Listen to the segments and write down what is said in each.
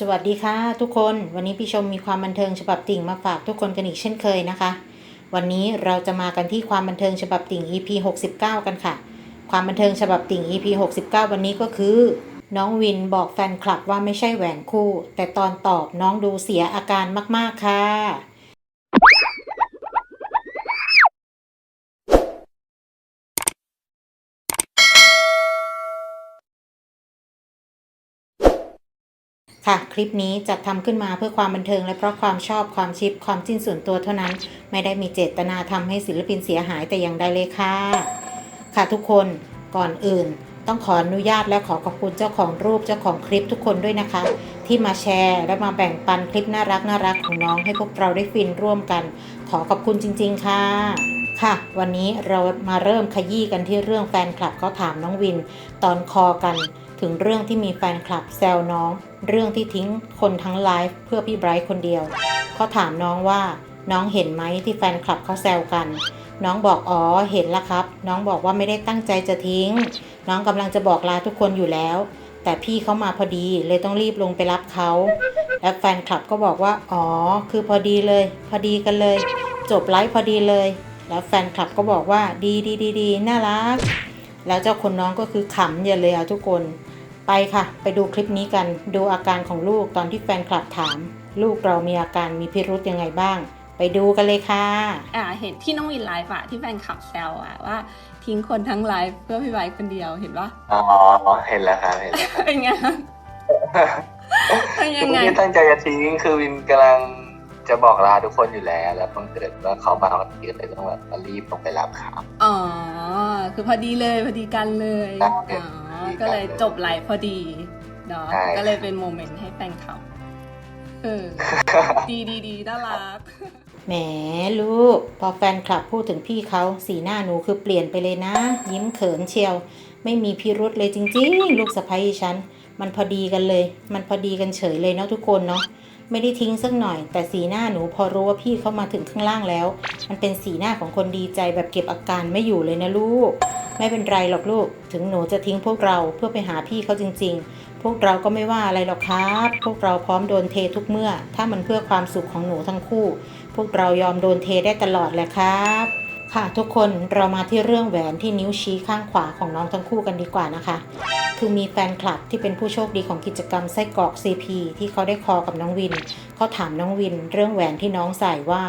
สวัสดีค่ะทุกคนวันนี้พี่ชมมีความบันเทิงฉบับติ่งมาฝากทุกคนกันอีกเช่นเคยนะคะ วันนี้เราจะมากันที่ความบันเทิงฉบับติ่ง EP 69 กันค่ะ ความบันเทิงฉบับติ่ง EP 69 วันนี้ก็คือ น้องวินบอกแฟนคลับว่าไม่ใช่แหวนคู่ แต่ตอนตอบน้องดูเสียอาการมากๆค่ะ ค่ะ คลิปนี้จัดทำขึ้นมาเพื่อความบันเทิง และเพราะความชอบความชิปความจิ้นส่วนตัวเท่านั้น ไม่ได้มีเจตนาทำให้ศิลปินเสียหายแต่อย่างใดเลยค่ะ ค่ะทุกคนก่อนอื่น ต้องขออนุญาตและขอขอบคุณเจ้าของรูปเจ้าของคลิปทุกคนด้วยนะคะ ที่มาแชร์ และมาแบ่งปันคลิปน่ารักน่ารักของน้องให้พวกเราได้ฟินร่วมกัน ขอขอบคุณจริง ๆ ค่ะค่ะ วันนี้เรามาเริ่มขยี้กันที่เรื่องแฟนคลับเขาถามน้องวิน ตอนคอกัน ถึงเรื่องที่มีแฟนคลับแซวน้อง เรื่องที่ทิ้งคนทั้งไลฟ์เพื่อพี่ไบรท์คนเดียวเขาถามน้องว่าน้องเห็นไหมที่แฟนคลับเขาแซวกัน น้องบอกอ๋อเห็นแล้วครับ น้องบอกว่าไม่ได้ตั้งใจจะทิ้ง น้องกำลังจะบอกลาทุกคนอยู่แล้ว แต่พี่เขามาพอดีเลยต้องรีบลงไปรับเขาและแฟนคลับก็บอกว่าอ๋อ คือพอดีเลย พอดีกันเลย จบไลฟ์พอดีเลย แล้วแฟนคลับก็บอกว่าดีดีดีดีน่ารักแล้วเจ้าคนน้องก็คือขำอย่าเลยอะทุกคน ไปค่ะ ไปดูคลิปนี้กัน ดูอาการของลูกตอนที่แฟนคลับถาม ลูกเรามีอาการมีพิรุธยังไงบ้าง ไปดูกันเลยค่ะ อ่าเห็นที่น้องวินไลฟ์อะที่แฟนคลับแซวอะว่า ทิ้งคนทั้งไลฟ์เพื่อพี่ไบค์คนเดียวเห็นปะอ๋อ เห็นแล้วครับเห็นแล้วครับเป็นไงเป็นยังไงวินตั้งใจจะทิ้งคือวินกำลังจะบอกลาทุกคนอยู่แล้ว แล้วบังเกิดว่าเขามาวันนี้เลยต้องแบบมารีบลงไปรับเขาอ๋อ คือพอดีเลยพอดีกันเลยครับอ๋ อก็เลยจบไลฟ์พอดีเนาะใช่ก็เลยเป็นโมเมนต์ให้แฟนคลับเออดีดีดีน่ารักแหมลูก พอแฟนคลับพูดถึงพี่เขาสีหน้าหนูคือเปลี่ยนไปเลยนะ ยิ้มเขินเชียว ไม่มีพิรุธเลยจริง ๆ ลูกสะใภ้ฉัน มันพอดีกันเลย มันพอดีกันเฉยเลยเนาะทุกคนเนาะ ไม่ได้ทิ้งสักหน่อย แต่สีหน้าหนูพอรู้ว่าพี่เขามาถึงข้างล่างแล้ว มันเป็นสีหน้าของคนดีใจแบบเก็บอาการไม่อยู่เลยนะลูก ไม่เป็นไรหรอกลูก ถึงหนูจะทิ้งพวกเราเพื่อไปหาพี่เขาจริง ๆ พวกเราก็ไม่ว่าอะไรหรอกครับ พวกเราพร้อมโดนเททุกเมื่อ ถ้ามันเพื่อความสุขของหนูทั้งคู่ พวกเรายอมโดนเทได้ตลอดแหละครับค่ะทุกคนเรามาที่เรื่องแหวนที่นิ้วชี้ข้างขวาของน้องทั้งคู่กันดีกว่านะคะ คือมีแฟนคลับที่เป็นผู้โชคดีของกิจกรรมไส้กรอก CP ที่เขาได้คอกับน้องวินเขาถามน้องวินเรื่องแหวนที่น้องใส่ว่า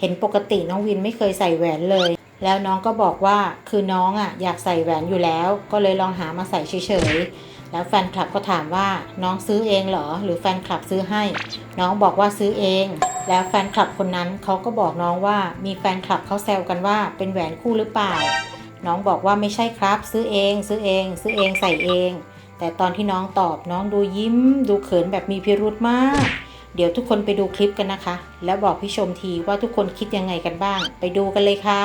เห็นปกติน้องวินไม่เคยใส่แหวนเลย แล้วน้องก็บอกว่าคือน้องอะอยากใส่แหวนอยู่แล้ว ก็เลยลองหามาใส่เฉยๆแล้วแฟนคลับก็ถามว่าน้องซื้อเองเหรอ หรือแฟนคลับซื้อให้ น้องบอกว่าซื้อเอง แล้วแฟนคลับคนนั้นเขาก็บอกน้องว่ามีแฟนคลับเขาแซวกันว่าเป็นแหวนคู่หรือเปล่า น้องบอกว่าไม่ใช่ครับ ซื้อเองซื้อเอง ซื้อเองใส่เอง แต่ตอนที่น้องตอบน้องดูยิ้ม ดูเขินแบบมีพิรุธมาก เดี๋ยวทุกคนไปดูคลิปกันนะคะ แล้วบอกพี่ชมทีว่าทุกคนคิดยังไงกันบ้าง ไปดูกันเลยค่ะ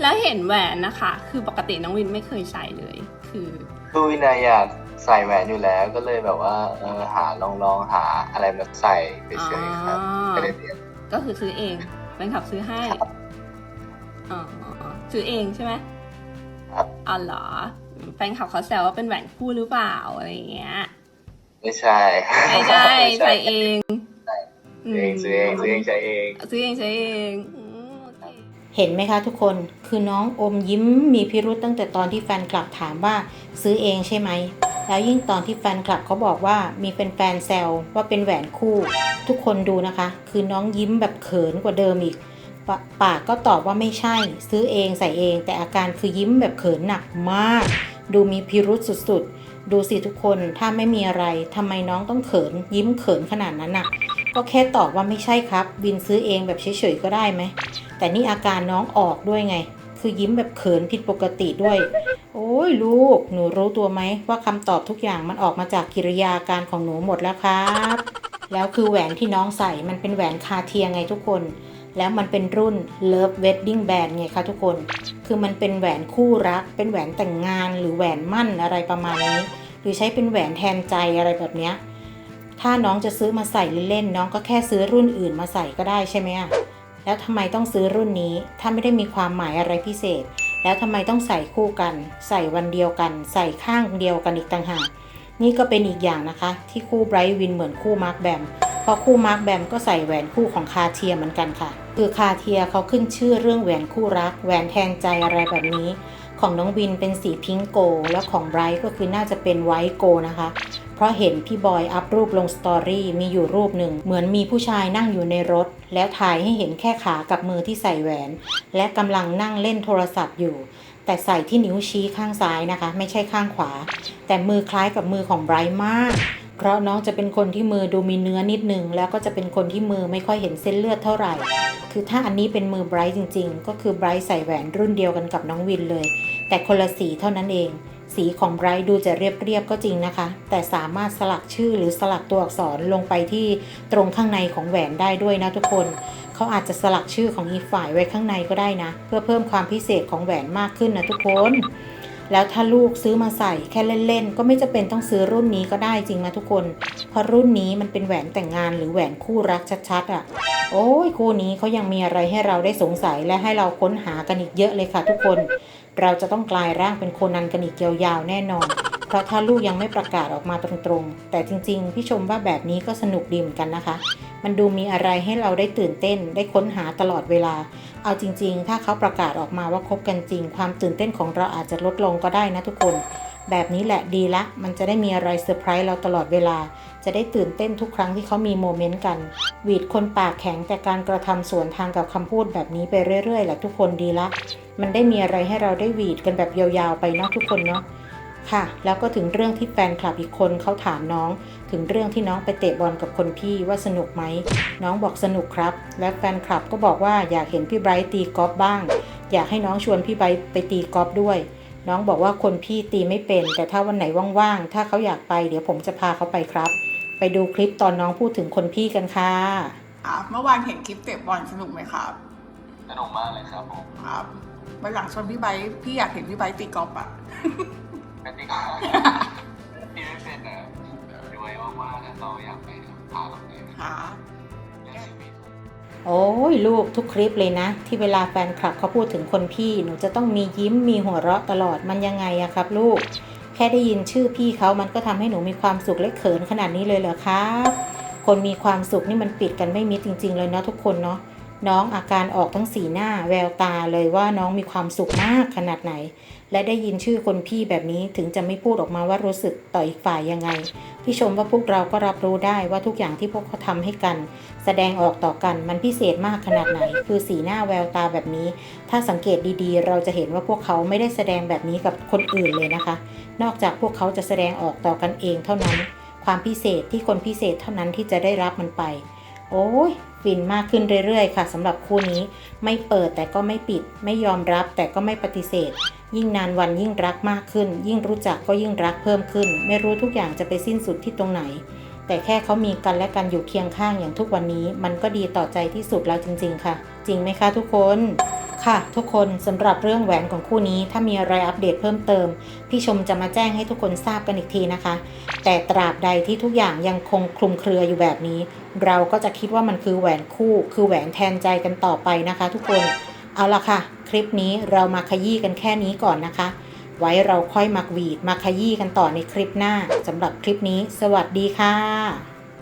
แล้วเห็นแหวนนะคะ คือปกติน้องวินไม่เคยใส่เลย คือคือวินน่ะอยากใส่แหวนอยู่แล้วก็เลยแบบว่าเออหาลองลองหาอะไรมาใส่เฉยๆครับอ๋อไม่ได้เตรียมก็คือซื้อเองแฟนคลับซื้อให้อ๋อซื้อเองใช่ไหมครับ อ๋อเหรอ แฟนคลับเขาแซวว่าเป็นแหวนคู่หรือเปล่าอะไรอย่างเงี้ย ไม่ใช่ ไม่ใช่ใส่เองซื้อเองซื้อเองซื้อเองใช้เองซื้อเองใช้เองอืมโอเคเห็นไหมคะทุกคนคือน้องอมยิ้มมีพิรุธตั้งแต่ตอนที่แฟนคลับถามว่าซื้อเองใช่ไหม แล้วยิ่งตอนที่แฟนคลับเขาบอกว่ามีแฟนๆแซวว่าเป็นแหวนคู่ ทุกคนดูนะคะ คือน้องยิ้มแบบเขินกว่าเดิมอีก ปากก็ตอบว่าไม่ใช่ ซื้อเองใส่เอง แต่อาการคือยิ้มแบบเขินหนักมาก ดูมีพิรุษสุดๆ ดูสิทุกคนถ้าไม่มีอะไรทำไมน้องต้องเขิน ยิ้มเขินขนาดนั้นน่ะ ก็แค่ตอบว่าไม่ใช่ครับ วินซื้อเองแบบเฉยๆก็ได้ไหม แต่นี่อาการน้องออกด้วยไง คือยิ้มแบบเขินผิดปกติด้วย โอ้ยลูก หนูรู้ตัวไหมว่าคำตอบทุกอย่างมันออกมาจากกิริยาการของหนูหมดแล้วครับ แล้วคือแหวนที่น้องใส่มันเป็นแหวนคาเทียไงทุกคน แล้วมันเป็นรุ่น Love Wedding Band ไงคะทุกคน คือมันเป็นแหวนคู่รัก เป็นแหวนแต่งงานหรือแหวนมั่นอะไรประมาณนี้ หรือใช้เป็นแหวนแทนใจอะไรแบบเนี้ย ถ้าน้องจะซื้อมาใส่เล่นๆน้องก็แค่ซื้อรุ่นอื่นมาใส่ก็ได้ใช่ไหมอะแล้วทำไมต้องซื้อรุ่นนี้ ถ้าไม่ได้มีความหมายอะไรพิเศษ แล้วทำไมต้องใส่คู่กัน ใส่วันเดียวกัน ใส่ข้างเดียวกันอีกต่างหาก นี่ก็เป็นอีกอย่างนะคะ ที่คู่ไบรท์วินเหมือนคู่มาร์คแบม พราะคู่มาร์คแบมก็ใส่แหวนคู่ของคาเทียเหมือนกันค่ะ คือคาเทียเขาขึ้นชื่อเรื่องแหวนคู่รัก แหวนแทนใจอะไรแบบนี้ ของน้องวินเป็นสีพิงโก แล้วของไบรท์ก็คือน่าจะเป็นไวท์โกนะคะ เพราะเห็นพี่บอยอัพรูปลงสตอรี่มีอยู่รูปหนึ่ง เหมือนมีผู้ชายนั่งอยู่ในรถ แล้วถ่ายให้เห็นแค่ขากับมือที่ใส่แหวน และกำลังนั่งเล่นโทรศัพท์อยู่ แต่ใส่ที่นิ้วชี้ข้างซ้ายนะคะ ไม่ใช่ข้างขวา แต่มือคล้ายกับมือของไบรท์มาก เพราะน้องจะเป็นคนที่มือดูมีเนื้อนิดนึง แล้วก็จะเป็นคนที่มือไม่ค่อยเห็นเส้นเลือดเท่าไหร่ คือถ้าอันนี้เป็นมือไบรท์จริง ๆ ก็คือไบรท์ใส่แหวนรุ่นเดียวกันกับน้องวินเลย แต่คนละสีเท่านั้นเอง สีของไบรท์ดูจะเรียบๆก็จริงนะคะ แต่สามารถสลักชื่อหรือสลักตัวอักษรลงไปที่ตรงข้างในของแหวนได้ด้วยนะทุกคนเขาอาจจะสลักชื่อของอีกฝ่ายไว้ข้างในก็ได้นะ เพื่อเพิ่มความพิเศษของแหวนมากขึ้นนะทุกคน แล้วถ้าลูกซื้อมาใส่แค่เล่นๆ ก็ไม่จะเป็นต้องซื้อรุ่นนี้ก็ได้จริงนะทุกคน เพราะรุ่นนี้มันเป็นแหวนแต่งงานหรือแหวนคู่รักชัดๆอะ่ะ โอ้ยคู่นี้เขายังมีอะไรให้เราได้สงสัยและให้เราค้นหากันอีกเยอะเลยค่ะทุกคน เราจะต้องกลายร่างเป็นโคนันกันอีกยาวๆแน่นอน เพราะถ้าลูกยังไม่ประกาศออกมาตรงๆ แต่จริงๆ พี่ชมว่าแบบนี้ก็สนุกดีเหมือนกันนะคะ มันดูมีอะไรให้เราได้ตื่นเต้น ได้ค้นหาตลอดเวลา เอาจริง ๆ ถ้าเขาประกาศออกมาว่าคบกันจริง ความตื่นเต้นของเราอาจจะลดลงก็ได้นะทุกคน แบบนี้แหละดีละ มันจะได้มีอะไรเซอร์ไพรส์เราตลอดเวลา จะได้ตื่นเต้นทุกครั้งที่เขามีโมเมนต์กันหวีดคนปากแข็งแต่การกระทำสวนทางกับคำพูดแบบนี้ไปเรื่อยๆแหละทุกคนดีละ มันได้มีอะไรให้เราได้หวีดกันแบบยาวๆไปเนาะทุกคนเนาะค่ะ แล้วก็ถึงเรื่องที่แฟนคลับอีกคนเขาถามน้อง ถึงเรื่องที่น้องไปเตะบอลกับคนพี่ว่าสนุกไหม น้องบอกสนุกครับ และแฟนคลับก็บอกว่าอยากเห็นพี่ไบรท์ตีกอล์ฟบ้าง อยากให้น้องชวนพี่ไบรท์ไปตีกอล์ฟด้วย น้องบอกว่าคนพี่ตีไม่เป็น แต่ถ้าวันไหนว่างๆ ถ้าเขาอยากไปเดี๋ยวผมจะพาเขาไปครับ ไปดูคลิปตอนน้องพูดถึงคนพี่กันค่ะ ครับเมื่อวานเห็นคลิปเตะบอลสนุกไหมครับ สนุกมากเลยครับผมครับวันหลังชวนพี่ไบร์ทพี่อยากเห็นพี่ไบร์ทตีกอล์ฟอะ เป็นที่ที่ไม่เป็นอะดูไว้ว่างๆนะเราอยากไปพาเราไปนะค่ะเรื่องชีวิต โอ้ยลูกทุกคลิปเลยนะ ที่เวลาแฟนคลับเขาพูดถึงคนพี่หนูจะต้องมียิ้มมีหัวเราะตลอดมันยังไงอะครับ ลูก แค่ได้ยินชื่อพี่เขามันก็ทำให้หนูมีความสุขและเขินขนาดนี้เลยเหรอครับ คนมีความสุขนี่มันปิดกันไม่มิดจริง ๆ เลยเนาะทุกคนเนาะ น้องอาการออกทั้งสีหน้าแววตาเลยว่าน้องมีความสุขมากขนาดไหน และได้ยินชื่อคนพี่แบบนี้ถึงจะไม่พูดออกมาว่ารู้สึกต่ออีกฝ่ายยังไง พี่ชมว่าพวกเราก็รับรู้ได้ว่าทุกอย่างที่พวกเขาทำให้กัน แสดงออกต่อกันมันพิเศษมากขนาดไหน คือสีหน้าแววตาแบบนี้ ถ้าสังเกตดีๆ เราจะเห็นว่าพวกเขาไม่ได้แสดงแบบนี้กับคนอื่นเลยนะคะ นอกจากพวกเขาจะแสดงออกต่อกันเองเท่านั้น ความพิเศษที่คนพิเศษเท่านั้นที่จะได้รับมันไป โอ้ย ฟินมากขึ้นเรื่อยๆ ค่ะสำหรับคู่นี้ไม่เปิดแต่ก็ไม่ปิด ไม่ยอมรับแต่ก็ไม่ปฏิเสธ ยิ่งนานวันยิ่งรักมากขึ้น ยิ่งรู้จักก็ยิ่งรักเพิ่มขึ้น ไม่รู้ทุกอย่างจะไปสิ้นสุดที่ตรงไหน แต่แค่เขามีกันและกันอยู่เคียงข้างอย่างทุกวันนี้ มันก็ดีต่อใจที่สุดแล้วจริง ๆ ค่ะ จริงไหมคะทุกคน ค่ะทุกคนสำหรับเรื่องแหวนของคู่นี้ถ้ามีอะไรอัปเดตเพิ่มเติม พี่ชมจะมาแจ้งให้ทุกคนทราบกันอีกทีนะคะ แต่ตราบใดที่ทุกอย่างยังคงคลุมเครืออยู่แบบนี้ เราก็จะคิดว่ามันคือแหวนคู่ คือแหวนแทนใจกันต่อไปนะคะ ทุกคนเอาละค่ะ คลิปนี้เรามาขยี้กันแค่นี้ก่อนนะคะ ไว้เราค่อยมาหวีดมาขยี้กันต่อในคลิปหน้าสำหรับคลิปนี้ สวัสดีค่ะ